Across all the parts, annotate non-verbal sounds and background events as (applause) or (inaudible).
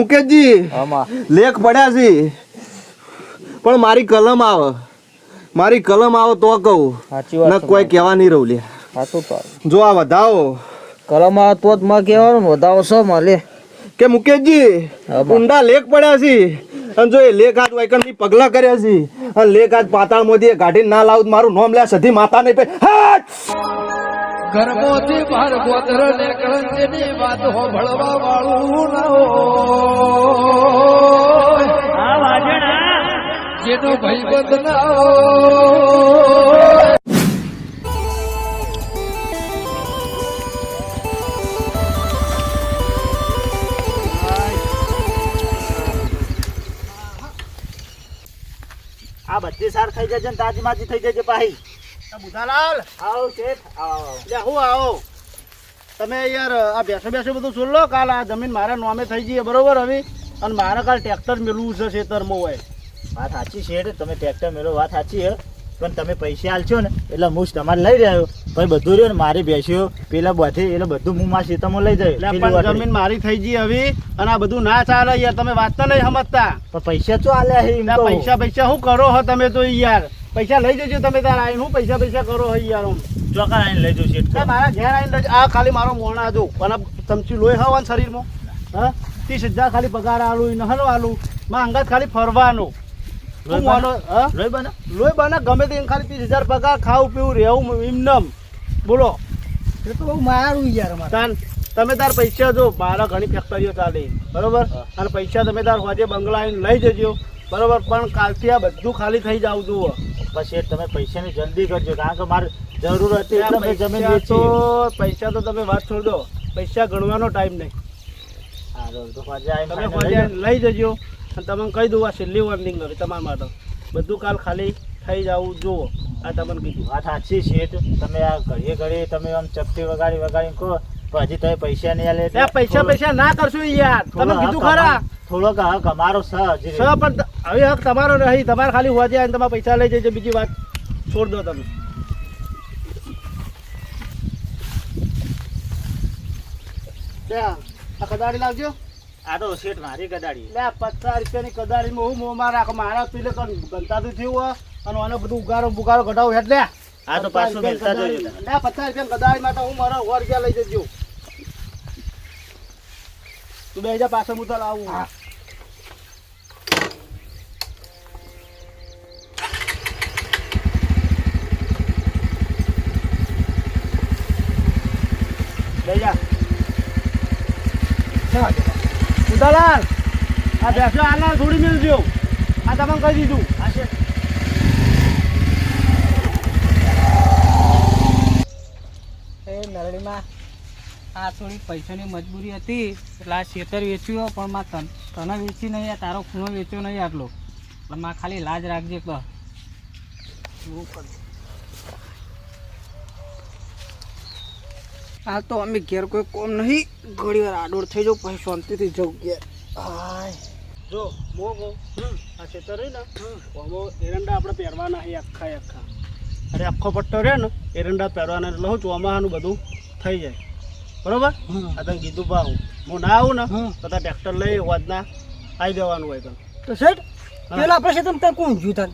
મુકેશજી લેખ પડ્યા છે. પણ મારી કલમ આવે. મારી કલમ આવે તો કહું. ન કોઈ કહેવા નહીં રહું લે. જો આ વધાવો. કલમ આવે તો જ માં કહેવાનું વધાવો છો લે. કે મુકેશજી. ઊંડા લેખ પડ્યા છે. અને જો એ લેખ હાથથી પગલા કર્યા છે. અને લેખ હાથ પાતાળ એ ગાઢી ના લાવું મારું નોમ લે સધી માતા નહીં પે હાટ! ગર્ભોથી બાર ગોત્ર ને કરંજની વાત હોભળવા વાળું ના હો જેનો ભયબંધ ના હો આ બધી સાર થઈ જશે ને તાજી માજી થઈ જશે પાહી. બુધાલાલ. આવો શેઠ આવો. આવો હું આવો. તમે યાર આ બેસો બેસો બધું સુન લો કાલ આ જમીન મારા નામે થઈ જઈએ બરોબર હવે? અને મારે કાલ ટ્રેક્ટર મેળવું છે ખેતરમાં હોય. વાત સાચી છે તમે ટ્રેક્ટર મેળો વાત સાચી છે. પણ તમે પૈસા આલશો ને એટલે હું તમારે લઈ રહ્યો. પછી બધું રહ્યો ને મારી બેસ્યો. પેલા બધે એટલે બધું હું મારા ખેતરમાં લઈ જાય. જમીન મારી થઈ ગઈ હવે અને આ બધું ના ચાલે યાર તમે વાત તો નહીં સમજતા. પણ પૈસા શું આલ્યા પૈસા પૈસા શું કરો હો તમે તો યાર? પૈસા લઈ જજો તમે તાર આવીને હું પૈસા પૈસા કરો હઈ યાર ચોક્કસ આવીને લઈ જજો એટલે મારા ઘેર આવીને લઈ- આ ખાલી મારો મોણા જો. અને ચમચી લોહી હવાનું શરીરમાં. હા? ત્રીસ હજાર ખાલી પગાર આલું નહલો આલું. માં અંગાત ખાલી ફરવાનું. હું લોહી બને? લોહી બને ગમે તે ખાલી ત્રીસ હજાર પગાર ખાવું પીવું રહેવું ઇમનમ બોલો. એ તો બહુ મારું યાર મારે તાન તમે તાર પૈસા જો મારા ઘણી ફેક્ટરીઓ ચાલે. બરોબર? અને પૈસા તમે તાર હોજે બંગલા આવીને લઈ જજો. બરોબર? પણ કાલથી આ બધું ખાલી થઈ જાવ જુઓ. પણ શેઠ તમે પૈસાની જલ્દી કરજો કારણ કે મારે જરૂર હતી એટલે મેં જમીન પૈસા તો વેચી પૈસા તો તમે વાત છોડ દો. પૈસા ગણવાનો ટાઈમ નહીં. હાલો, તો તમે લઈ જજો. અને તમને કહી દઉં આ છેલ્લી વોર્નિંગ હવે તમારા માટે. બધું કાલ ખાલી થઈ જવું જુઓ. આ તમને કીધું. વાત સાચી છે તમે આ ઘડીએ ઘડીએ તમે આમ ચપટી વગાડી વગાડી કહો હજી તમે પૈસા નહીં આલે પૈસા પૈસા ના કરશો યાર. તમે કીધું ખરા. થોડોક હક અમારો સ હજી પણ હવે હક તમારો નહીં તમારે ખાલી હોવા જાય તમારા પૈસા લઈ જજો બીજી વાત છોડ દો તમે. આ કદાડી લાવજો. આ તો શેઠ મારી કદાળી. લે પચાસ રૂપિયાની કદાળીમાં હું મોંમાં રાખો. મારા પેલે ગંતાતું થયું હોય અને આને બધું ઉગારો બુગારો હેઠ હેડ આ તો પાછું મેલતા જોજો ના પચાસ રૂપિયા કદાડી માટે હું મારા સો રૂપિયા લઈ જજો. તું બે હજાર પાછો હું. તો લાવું લઈ જા ઉદાલાલ આ બેસો આના થોડી મેળજો આ તમને કહી દીધું. આ શેઠ એ નરણીમાં આ થોડી પૈસાની મજબૂરી હતી. એટલે આ ખેતર વેચ્યું પણ માં તન તને વેચી નહીં તારો ખૂણો વેચ્યો નહીં આટલો. પણ માં ખાલી લાજ રાખજે તો આ તો અમે ઘેર કોઈ કોમ નહીં. ઘડી વાર આડોળ થઈ જાઉં પછી શાંતિથી જવું ઘેર. હાય. જો મો આ ખેતર ને એરંડા આપણે પહેરવાના આખા આખા. અરે આખો પટ્ટો રહે ને એરંડા પહેરવાના એટલે હું ચોમાહાનું બધું થઈ જાય. બરોબર? આ તને કીધું બા હું હું ના આવું ને તો તાર ટ્રેક્ટર લઈ વાતના આવી જવાનું હોય તને. તો હા. પેલા આપણે છે તમે કોણ જ્યું તને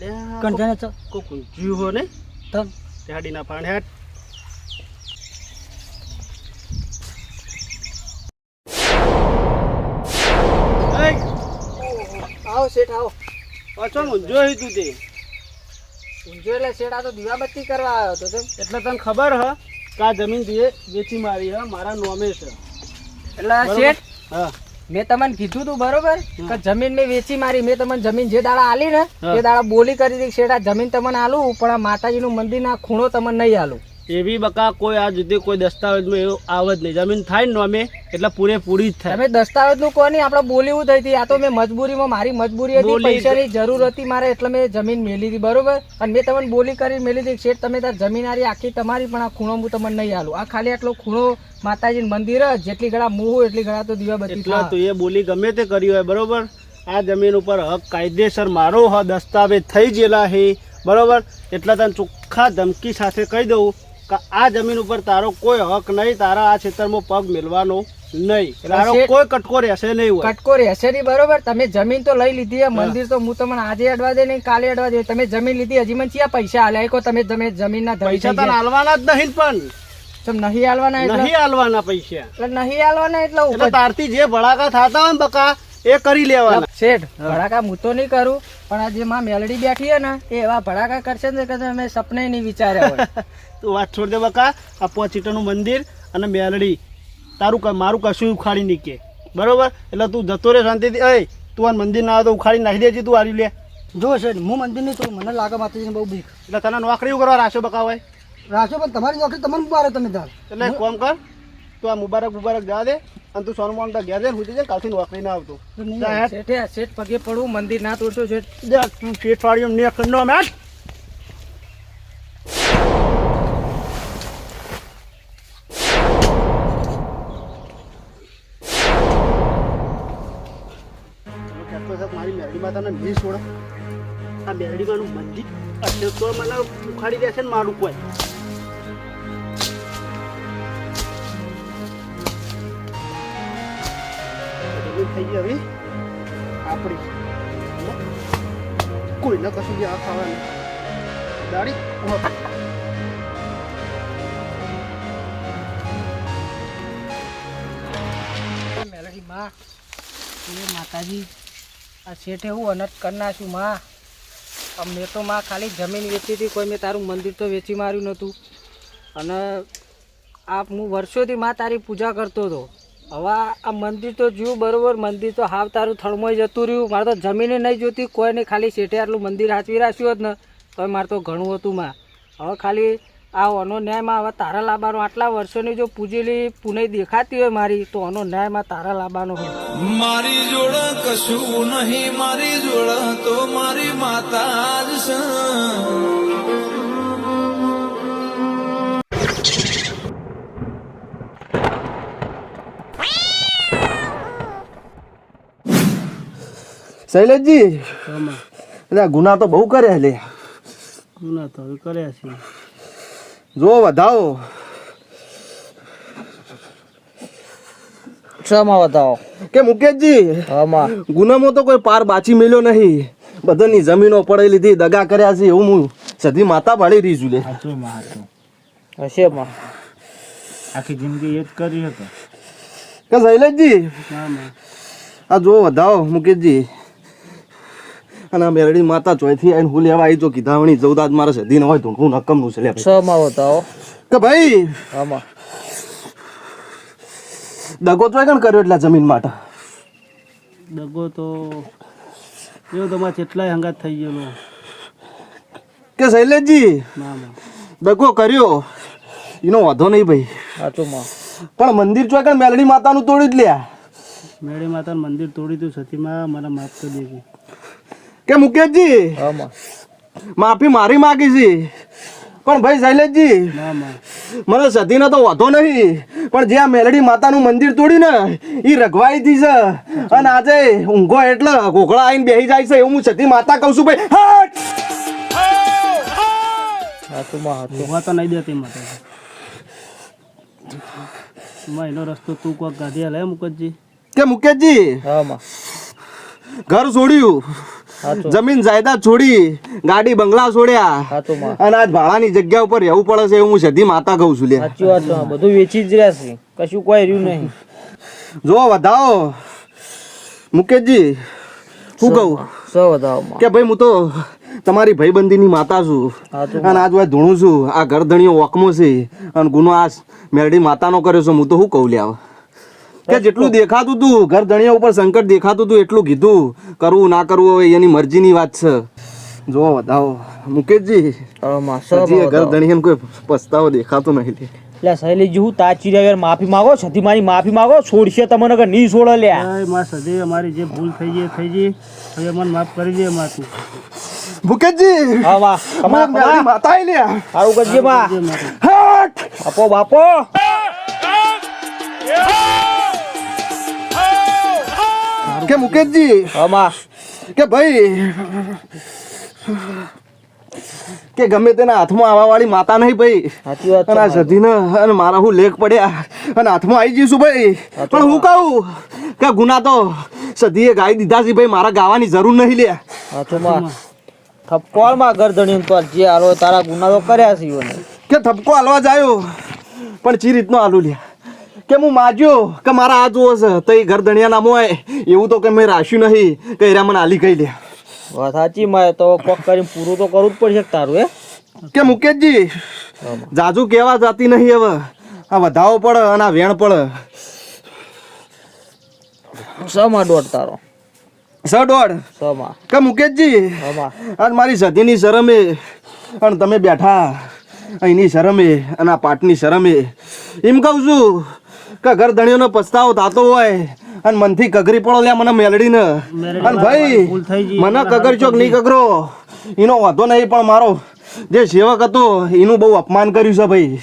લે કંજાને છો કોઈ કુંજ્યું હો ને. તન ત્યાડીના પાણ હેઠ. આવો શેઠ આવો. પાછો જોઈ તું તે. ઊંઝો એટલે શેડા તો દીવાબત્તી કરવા આવ્યો હતો એટલે તને ખબર હ કે આ જમીન જે વેચી મારી હ મારા નોમે છે. એટલે શેઠ હા. મેં તમને કીધું તું બરોબર? કે જમીન મેં વેચી મારી મેં તમને જમીન જે દાડા આલી ને. તે દાડા બોલી કરી હતી શેઠ આ જમીન તમને આલું પણ આ માતાજીનું મંદિર ના ખૂણો તમને નહીં આલું. એવી બકા કોઈ આ જુદી કોઈ દસ્તાવેજમાં એવું આવે જ નહીં. જમીન થાય ને નોમે એટલે પૂરેપૂરી જ થાય. તમે દસ્તાવેજનું કોની આપણે બોલી એવું થઈ હતી. આ તો મેં મજબૂરીમાં મારી મજબૂરી હતી. પૈસાની જરૂર હતી મારે એટલે મેં જમીન મેલી હતી બરોબર? અને મેં તમને બોલી કરી મેલી હતી શેઠ તમે તાર જમીન આરી આખી તમારી પણ આ ખૂણો હું તમને નહીં આલું. આ ખાલી આટલો ખૂણો માતાજી મંદિર જેટલી ઘડા મોહ એટલી ઘડા તો દીવાબત્તી એટલે થાય. તું એ બોલી ગમે તે કરી હોય બરોબર? આ જમીન ઉપર હક કાયદેસર મારો હ દસ્તાવેજ થઈ ગયેલા હે બરોબર? એટલા તને ચોખ્ખા ધમકી સાથે કહી દઉં કે આ જમીન ઉપર તારો કોઈ હક નહીં તારા આ ખેતરમાં પગ મેળવાનો નહીં. તારો કોઈ કટકો રહેશે નહીં કટકો રહેશે નહીં બરોબર? તમે જમીન તો લઈ લીધી છે મંદિર તો હું તમને આજે અડવા દે નહીં કાલે અડવા દે. તમે જમીન લીધી હજી મને ક્યાં પૈસા આલ્યા? કો તમે તમે જમીનના પૈસા તને હાલવાના જ નહીં પણ. તમ નહીં આલવાના એટલે? નહીં હાલવાના પૈસા. એટલે નહીં આલવાના એટલે તારથી જે ભડાકા થતા હોય ને બકા એ કરી લેવાના. શેઠ ભડાકા હું તો નહીં કરું. પણ આ જે માં મેલડી બેઠી છે ને એ એવા ભડાકા કરશે ને કે અમે સપને નહીં વિચાર્યા હોય. (laughs) તું વાત છોડ દે બકા આ પોચીટાનું મંદિર અને મેલડી. તારું મારું કશું ઉખાડી નીકળે બરોબર? એટલે તું જતો રે શાંતિથી. અય તું આ મંદિર ના આવે તો ઉખાડી નાખી દેજે તું આવી લે. જો છે હું મંદિર નહીં તું મને લાગે માતાજીને બહુ બીક. એટલે તને નોકરી કરવા રાશો બકા હોય? રાખજો પણ તમારી નોકરી તમને મારે તમે તાર એટલે કોમ કર તું આ મુબારક મુબારક જા દે અને તું સોનું મોન ઘેર દે હું જજે કાલથી નોકરી ના આવતું. શેઠે શેઠ પગે પડવું મંદિર ના તોડતો શેઠ. જા તું શેઠ વાળી ને ખંડો મેટ મારી મેરડી માતાને નહીં છોડે. આ મેરડી માનું મંદિર અત્યારે તો મને ઉખાડી દેશે ને મારું કોઈ. જમીન થઈ ગઈ હવે. આપણી. કોઈને કશું જે આ ખાવાનું. એ માતાજી, આ શેઠે હું અનટ કરી છું માં. મેં તો માં ખાલી જમીન વેચી હતી, કોઈ મેં તારું મંદિર તો વેચી માર્યું નહોતું. અને આ હું વર્ષોથી માં તારી પૂજા કરતો હતો. હવે આ મંદિર તો જોયું બરોબર, મંદિર તો હાવ તારું થળમોય જતું રહ્યું. મારે તો જમીને નહીં જોતી, કોઈ નહીં, ખાલી શેઠે આટલું મંદિર હાચવી રાખ્યું હોત ને તો મારે તો ઘણું હતું માં. હવે ખાલી આ ઓનો ન્યાયમાં હવે તારા લાબાનો આટલા વર્ષોની જો પૂજેલી પુને દેખાતી હોય મારી, તો ઓનો ન્યાયમાં તારા લાબાનો હોય. મારી જોડે કશું નહીં, મારી જોડે તો મારી માતા જ શૈલેષજી એટલે ગુના તો બહુ કર્યા લે. ગુના તો કર્યા છે. જો વધાવો. શામાં વધાવો? કે મુકેશજી આમાં. ગુનામાં તો કોઈ પાર બાચી મેલ્યો નહીં. બધાની જમીનો પડી લીધી દગા કર્યા છે એવું હું સધી માતા પાડી રહી છું લે. હશે માં આખી જિંદગી એ જ કરી હતો. કે શૈલેષજી આ જો વધાવો મુકેશજી. અને મેરડી માતા ચોયથી આવીને હું લેવા આવી જો કીધાવણી વણી જવું મારે સધી ન હોય નકમ નકમનું છે લે છ શમાં બતાવો કે ભાઈ આમાં. દગો તો કણ કર્યો એટલા જમીન માટે? દગો તો એવો તમારે કેટલાય હંગાત થઈ ગયેલો. કે શૈલેષજી દગો કર્યો. એનો વાંધો નહીં ભાઈ. સાચુંમાં પણ મંદિર ચોય કણ મેલડી માતાનું તોડી જ લ્યા. મેળી માતાનું મંદિર તોડી તું સતીમાં મને માફ કરી દેજે. કે મુકેશજી? માફી મારી માગી છે. પણ ભાઈ શૈલેષજી મને સતીનો તો વાંધો નહીં. પણ જે આ મેલડી માતાનું મંદિર તોડ્યું ને એ રઘવાઈથી છે. અને આજે ઊંઘો એટલે ઘોઘળા આવીને બેસી જાય છે એવું હું સધી માતા કહું છું ભાઈ. હટ! તો નહીં દેતી માતા એનો રસ્તો તું કોક ગાધી લે મુકતજી કે મુકેશજી? ઘર છોડ્યું. જમીન જાયદાદ છોડી ગાડી બંગલા છોડ્યા. અને આજ ભાડાની જગ્યા ઉપર રહેવું પડે છે એવું હું સધી માતા કહું છું લે સાચી વાત બધું વેચી જ રહ્યા છે. કશું કોઈ રહ્યું નહીં. જો વધાવો. મુકેશજી શું કહું? સો બતાવો કે ભાઈ હું તો તમારી ભાઈબંધીની માતા છું. અને આજ વાત ધૂણું છું. આ ગરધણીઓ વકમો છે. અને ગુનો આ મેરડી માતાનો કર્યો છે. હું તો શું કહું લ્યા. કે જેટલું દેખાતું હતું ઘર ધણિયા ઉપર સંકટ દેખાતું હતું એટલું કીધું. કરવું ના કરવું હવે એની મરજીની વાત છે. જો બતાવો મુકેશજી ઘર ધણિયા કોઈ પસ્તાવો દેખાતો નહીં. એટલે શૈલીજી હું તાચી રહ્યા યાર માફી માંગો છતી મારી માફી માંગો છોડશે તમને નહીં છોડો લે. માં સદી અમારી જે ભૂલ થઈ ગઈ થઈ ગઈ. હવે મને માફ કરી દે હા વાહ માતા કરજે હટ! બાપો બાપો! કે મુકેશજી? હા કે ભાઈ? કે ગમે તેના હાથમાં આવવા વાળી માતા નહીં ભાઈ? સાચી વાત અને. સધીને અને મારા હું લેખ પડ્યા અને હાથમાં આવી જઈશું ભાઈ. પણ હું કહું કે ગુના તો સધીએ ગાઈ દીધા છે ભાઈ મારા ગાવાની જરૂર નહીં લે હાથોમાં. થપ્પોળમાં ગરદણી તો જે હાલો તારા ગુના તો કર્યા છે કે થપકો હાલવા જાયો પણ ચી રીતનો હાલું લે કે હું માજ્યો કે મારા આ જુઓ છે તો એ ઘર ધણિયા નામ હોય એવું તો કે મેં રાખ્યું નહીં. કે એરા મને આલી કહી લે. વાત સાચી મારે તો કોક કરીને પૂરું તો કરવું જ પડશે તારું હે? કે મુકેશજી જાજુ કેવા જાતી નહીં હવે. આ વધાવો પડે અને આ વેણ પડે. સમાં દોઢ તારો. સ દોઢ સમાં કે મુકેશજી આજ મારી સધીની શરમે. અને તમે બેઠા અહીંની શરમે અને આ પાટની શરમે. એમ કહું છું કે ઘર ધણીઓનો પસ્તાવો થતો હોય અને મનથી કગરી પડો લ્યા મને મેલડીને. અને ભાઈ. મને કગર ચોક નહીં કગરો. એનો વાંધો નહીં પણ મારો જે સેવક હતો એનું બહુ અપમાન કર્યું છે ભાઈ.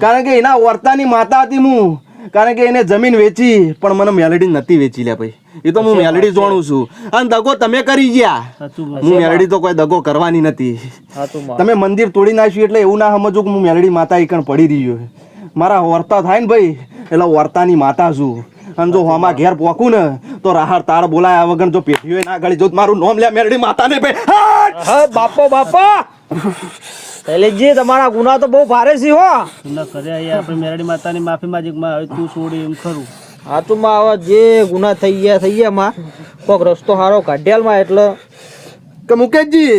કારણ કે એના વર્તાની માતા હતી હું. કારણ કે એને જમીન વેચી પણ મને મેલડી નથી વેચી લ્યા ભાઈ. એ તો હું મેલડી જોણું છું. અને દગો તમે કરી ગયા. હું મેલડી તો કોઈ દગો કરવાની નથી. તમે મંદિર તોડી નાખ્યું એટલે એવું ના સમજો કે હું મેલડી માતા એકણ પડી રહ્યો મારા વર્તા થાય ને ભાઈ એટલે વર્તાની માતા છું. અને જો હોમાં ઘેર પોકું ને તો રાહર તાર બોલાયા વગર જો પેઢીઓ ના ગળી જો મારું નોમ લે મેરડી માતા ને ભાઈ! બાપો બાપા! શૈલેષજી તમારા ગુના તો બહુ ભારે છે હો. ન કર્યા એ આપણે મેરડી માતાની માફી માંગી કે માં હવે તું છોડી એમ ખરું. હાથુમાં આવા જે ગુના થઈ ગયા થઈ ગયા માં કોક રસ્તો સારો કાઢ્યાલમાં એટલે કે મુકેશજી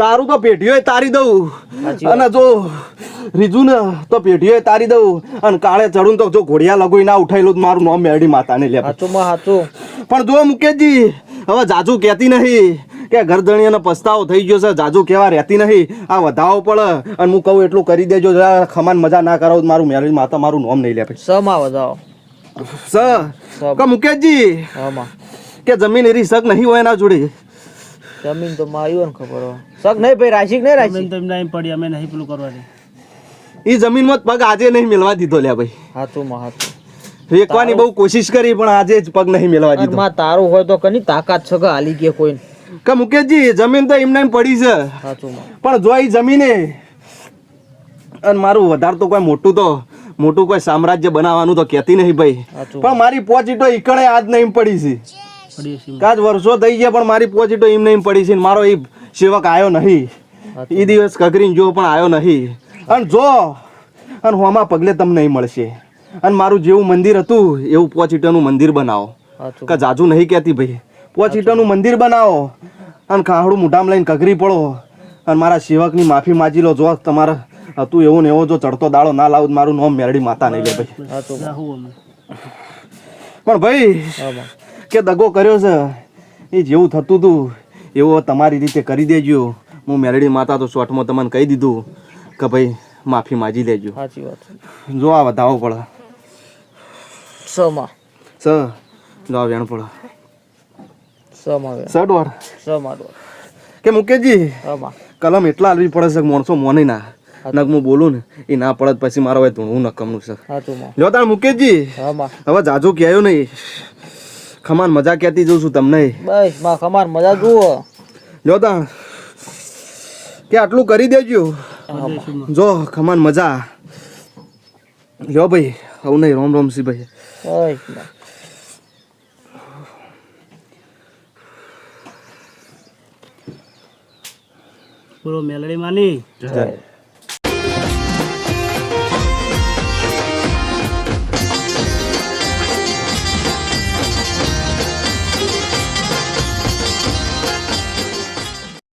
તારું તો પેઢીઓ તારી દઉં. અને જો રીજુ ને તો પેઢીઓ તારી દઉં. અને કાળે ચડું તો જો ઘોડિયા લગોઈ ના ઉઠાયેલું મારું નામ મેળી માતાને લે. હાથુમાં હાથું પણ જો મુકેશજી હવે જાજુ કહેતી નહીં કે ઘરધણીઓનો પસ્તાવો થઈ ગયો છે જાજુ કહેવા રહેતી નહીં. આ વધાવો પડે અને હું કહું એટલું કરી દેજો ખમાન મજા ના કરાવો તો મારું મેરડી માતા મારું નામ નહીં લે ભાઈ. સમાં વધાવો? સ કે મુકેશજી હા માં કે જમીન એરી શક નહીં હોય એના જોડે? જમીન તો માં આવ્યો ખબર હોય. શક નહીં ભાઈ રાશિક નહીં રાશિક? તો એમ પડી અમે નહીં પેલું કરવાની. એ જમીનમાં પગ આજે નહીં મેળવા દીધો લ્યા ભાઈ. હાથુમાં હાથું. વેકવાની બહુ કોશિશ કરી પણ આજે જ પગ નહીં મેળવા દીધો. માં તારું હોય તો કની તાકાત છે કે હાલી કે કોઈ કે મુકેશજી જમીન તો એમને પડી છે. પણ જો એ જમીને અને મારું વધારે તો કોઈ મોટું તો મોટું કોઈ સામ્રાજ્ય બનાવવાનું તો કહેતી નહીં ભાઈ. પણ મારી પોચીટો ઈકણે આજ નહીં પડી છે. કાજ વર્ષો થઈ ગયા પણ મારી પોચીટો એમ નહીં પડી છે મારો એ સેવક આવ્યો નહીં. એ દિવસ કગરીને જો પણ આવ્યો નહીં. અને જો અને હોમાં પગલે તમને નહીં મળશે. અને મારું જેવું મંદિર હતું એવું પોચીટાનું મંદિર બનાવો. કે જાજુ નહીં કહેતી ભાઈ. પોચીટાનું મંદિર બનાવો અને ખાહડું મોઢામાં લઈને કગરી પડો. અને મારા સેવકની માફી માજી લો જો તમારે હતું એવું ને એવો જો ચડતો દાડો ના લાવું મારું નામ મેરડી માતા નહીં લે ભાઈ. પણ ભાઈ કે દગો કર્યો છે એ જેવું થતું હતું એવું તમારી રીતે કરી દેજો. હું મેરડી માતા તો શોર્ટમાં તમને કહી દીધું. કે ભાઈ માફી માજી લેજો. સાચી વાત જો આ વધાવો પડે. સમાં. સ. જો આ વેણ પડે. સમાં હવે સ દોઢ સમાં દોઢ કે મુકેશજી કલમ એટલા હાલવી પડે છે માણસો મોને ના. નક હું બોલું ને એ ના પડત પછી મારે હવે ધૂણવું નકમનું છે. જો માં. તાર મુકેશજી. હવે જાજુ કહેયો નહીં. ખમાન મજા કહેતી જોઉં છું તમને. બસમાં ખમાન મજા જુઓ. જો તાર કે આટલું કરી દેજો. જો ખમાન મજા લ્યો ભાઈ આવું નહીં રોમ રોમ સી ભાઈ. પૂરો મેલડી માની જય.